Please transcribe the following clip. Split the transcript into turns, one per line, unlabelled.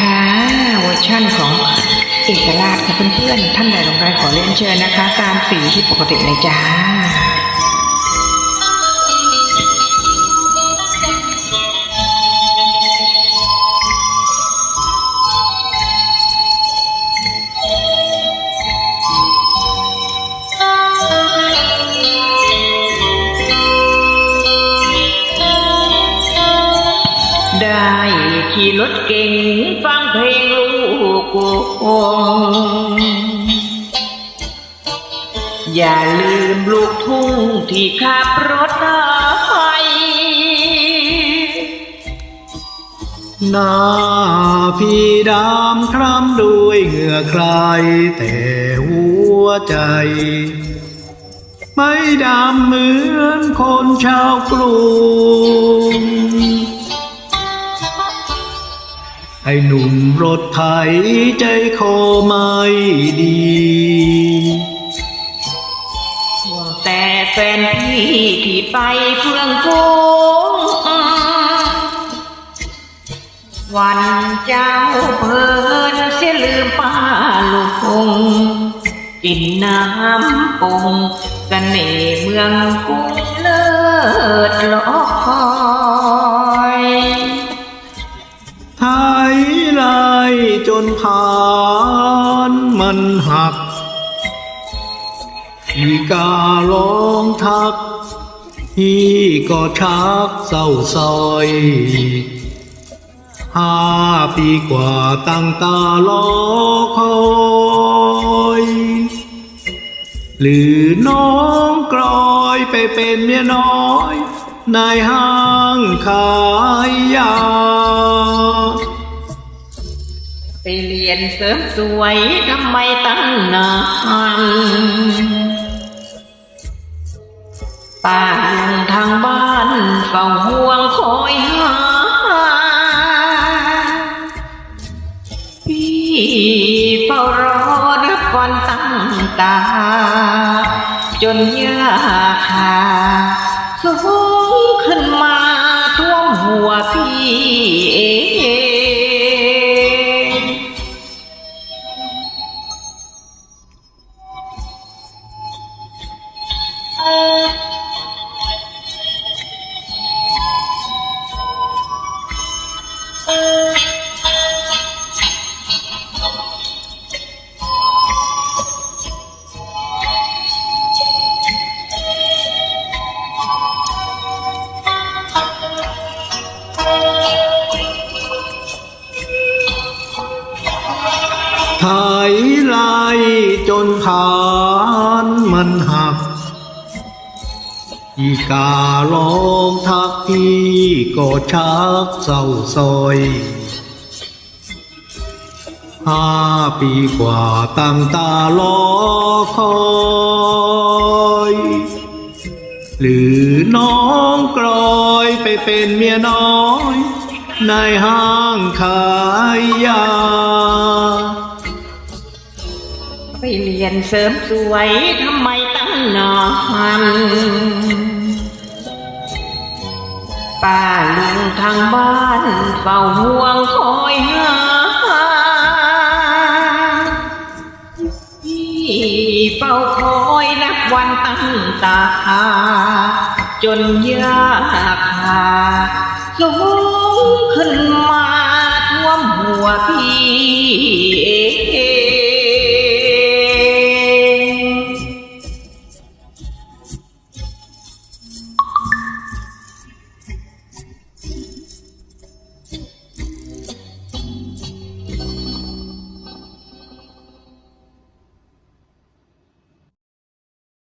นะคะเวอร์ชั่นของเอกราชค่ะเพื่อนๆท่านใดสนใจขอเรียนเชิญนะคะ ตามสีที่ปกติเลยจ้า ขี่รถเก่ง ฟังเพลงลูกกงอย่าลืมลูกทุ่งที่ขับรถไฟ
หน้าพี่ดำคล้ำด้วยเหงื่อใคร แต่หัวใจ ไม่ดำเหมือนคนชาวกรุง ไอ้หนุ่มรถไถใจคอไม่ดี
แต่แฟนพี่ที่ไปเฟื่องฟูวันเจ้าเพลินเสียลืมป้าลูกคงกินน้ำปงเสน่ห์เมืองกรุงเลิศลอกคอ
นผ่านมันหัก อีการ้องทัก พี่ก็ชักเศร้าซอยห้าปีกว่าตั้งตารอคอยหรือน้องกลอยไปเป็นเมียน้อย ในห้างขายยา
ไปเรียนเสริมสวยทำไมตั้งนานป้างทางบ้านเฝ้าห่วงคอยหาพี่เฝ้ารอรับวันตั้งตา จนยาคาสู้
ไถไลจนผ่าน อีการ้องทักพี่ก็ชักเศร้าซอยห้าปีกว่าตั้งตารอคอยหรือน้องกลอยไปเป็นเมียน้อยในห้างขายยา
ไปเรียนเสริมสวยทำไมตั้งนาน ป้าลุงทางบ้านเฝ้าห่วงคอยหาพี่เฝ้าคอยนับวันตั้งตา จนยากหาสู